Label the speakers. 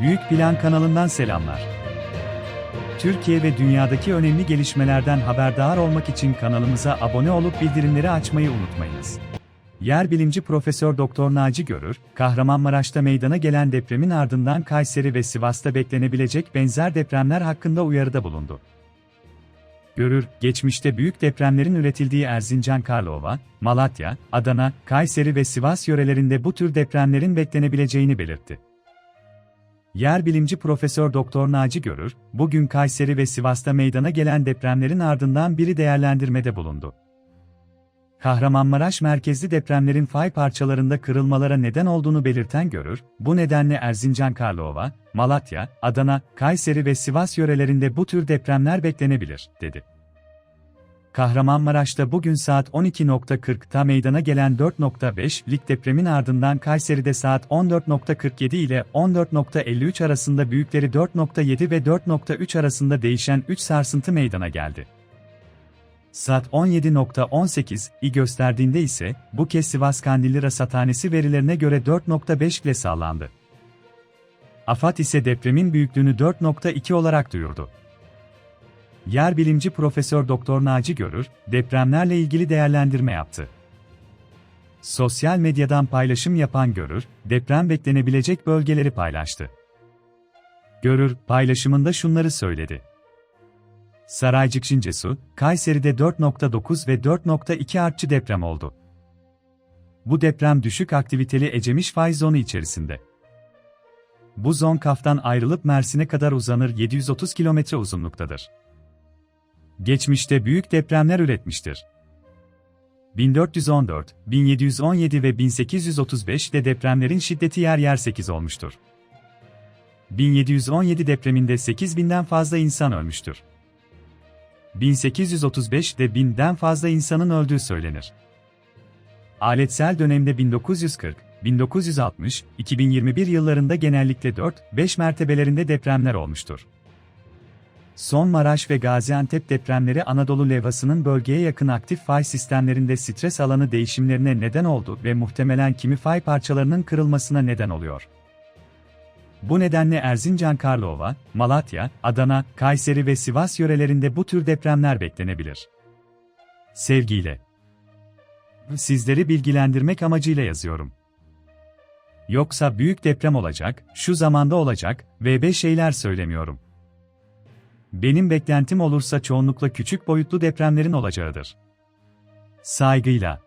Speaker 1: Büyük Plan kanalından selamlar. Türkiye ve dünyadaki önemli gelişmelerden haberdar olmak için kanalımıza abone olup bildirimleri açmayı unutmayınız. Yer bilimci Profesör Doktor Naci Görür, Kahramanmaraş'ta meydana gelen depremin ardından Kayseri ve Sivas'ta beklenebilecek benzer depremler hakkında uyarıda bulundu. Görür, geçmişte büyük depremlerin üretildiği Erzincan Karlova, Malatya, Adana, Kayseri ve Sivas yörelerinde bu tür depremlerin beklenebileceğini belirtti. Yer bilimci Profesör Doktor Naci Görür, bugün Kayseri ve Sivas'ta meydana gelen depremlerin ardından biri değerlendirmede bulundu. Kahramanmaraş merkezli depremlerin fay parçalarında kırılmalara neden olduğunu belirten Görür, bu nedenle Erzincan Karlova, Malatya, Adana, Kayseri ve Sivas yörelerinde bu tür depremler beklenebilir, dedi. Kahramanmaraş'ta bugün saat 12.40'ta meydana gelen 4.5'lik depremin ardından Kayseri'de saat 14.47 ile 14.53 arasında büyükleri 4.7 ve 4.3 arasında değişen 3 sarsıntı meydana geldi. Saat 17.18'i gösterdiğinde ise bu kez Sivas Kandilli Rasathanesi verilerine göre 4.5 ile sağlandı. AFAD ise depremin büyüklüğünü 4.2 olarak duyurdu. Yer bilimci Profesör Doktor Naci Görür, depremlerle ilgili değerlendirme yaptı. Sosyal medyadan paylaşım yapan Görür, deprem beklenebilecek bölgeleri paylaştı. Görür, paylaşımında şunları söyledi. Saraycık Şincesu, Kayseri'de 4.9 ve 4.2 artçı deprem oldu. Bu deprem düşük aktiviteli Ecemiş fay zonu içerisinde. Bu zon Kaf'tan ayrılıp Mersin'e kadar uzanır 730 kilometre uzunluktadır. Geçmişte büyük depremler üretmiştir. 1414, 1717 ve 1835'te depremlerin şiddeti yer yer 8 olmuştur. 1717 depreminde 8000'den fazla insan ölmüştür. 1835'de binden fazla insanın öldüğü söylenir. Aletsel dönemde 1940, 1960, 2021 yıllarında genellikle 4-5 mertebelerinde depremler olmuştur. Son Maraş ve Gaziantep depremleri Anadolu levhasının bölgeye yakın aktif fay sistemlerinde stres alanı değişimlerine neden oldu ve muhtemelen kimi fay parçalarının kırılmasına neden oluyor. Bu nedenle Erzincan Karlova, Malatya, Adana, Kayseri ve Sivas yörelerinde bu tür depremler beklenebilir. Sevgiyle. Sizleri bilgilendirmek amacıyla yazıyorum. Yoksa büyük deprem olacak, şu zamanda olacak ve be şeyler söylemiyorum. Benim beklentim olursa çoğunlukla küçük boyutlu depremlerin olacağıdır. Saygıyla.